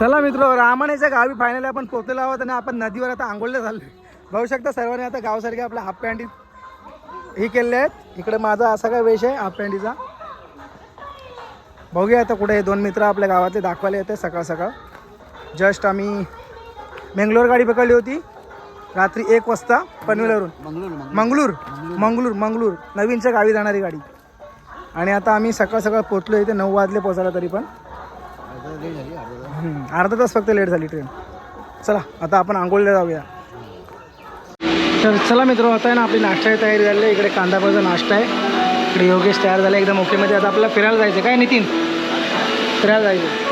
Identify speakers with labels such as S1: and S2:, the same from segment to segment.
S1: चला मित्र रामानेच्या गावी फायनली आपण पोहोचलेलो आहोत आणि आपण नदीवर आता आंघोळला चाललोय. बघू शकता सर्वांनी आता गावसारखे आपल्या हाफ पॅन्टी हे केले आहेत. इकडे माझा असा काय वेश आहे हाफ पॅन्टीचा बघूया आता कुठे हे दोन मित्र आपल्या गावातले दाखवायला येते सकाळ सकाळ. जस्ट आम्ही मेंगलोर गाडी पकडली होती. रात्री एक वाजता पनवेलवरून. मंगळूर मंगळूर मंगळूर नवीनच्या गावी जाणारी गाडी. आणि आता आम्ही सकाळ सकाळ पोचलो इथे नऊ वाजले पोचायला तरी पण. अर्धा तास फक्त लेट झाली ट्रेन चला आता आपण आंघोळीला जाऊया. तर चला मित्र आता आहे ना आपली नाश्त्याची तयारी झाली. आहे इकडे कांदापाचा नाश्ता आहे. इकडे योगेश तयार झाला. एकदम ओकेमध्ये आता आपल्याला फिरायला जायचं काय नितीन? फिरायला जायचं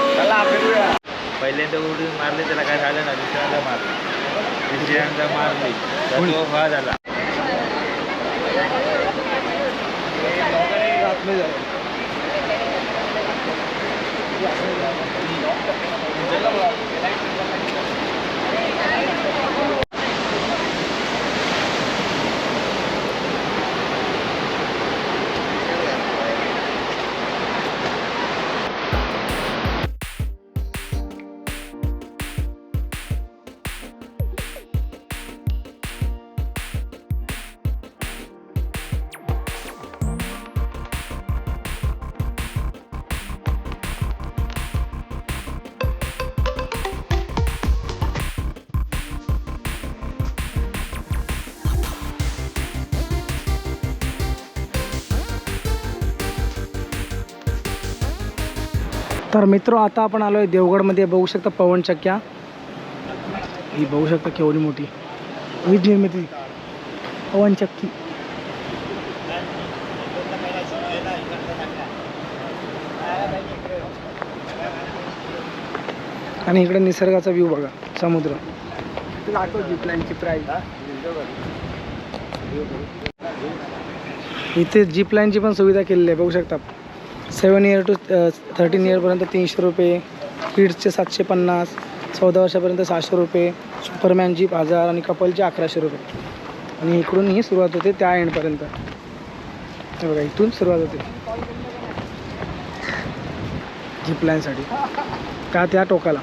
S2: पहिल्यांदा उडून मारले त्याला काय झालं ना दुसऱ्यांदा मारले. दुसऱ्यांदा मारले. तर तो हा झाला.
S1: 你别弄了 तर मित्र आता आपण आलो आहे देवगडमध्ये. बघू शकता पवनचक्क्या ही बघू शकता केवढी मोठी. वीज निर्मिती. पवनचक्की आणि इकडे निसर्गाचा व्ह्यू बघा समुद्र. इथे जीप लाईनची पण सुविधा केलेली आहे बघू शकता. सेवन इयर टू थर्टीन इयरपर्यंत तीनशे रुपये. किड्सचे सातशे पन्नास. चौदा वर्षापर्यंत सहाशे रुपये. सुपरमॅन जीप हजार आणि कपलचे अकराशे रुपये. आणि इकडून ही सुरुवात होते त्या एंडपर्यंत हे बघा इथून सुरुवात होते. जीप लाईनसाठी त्या त्या टोकाला?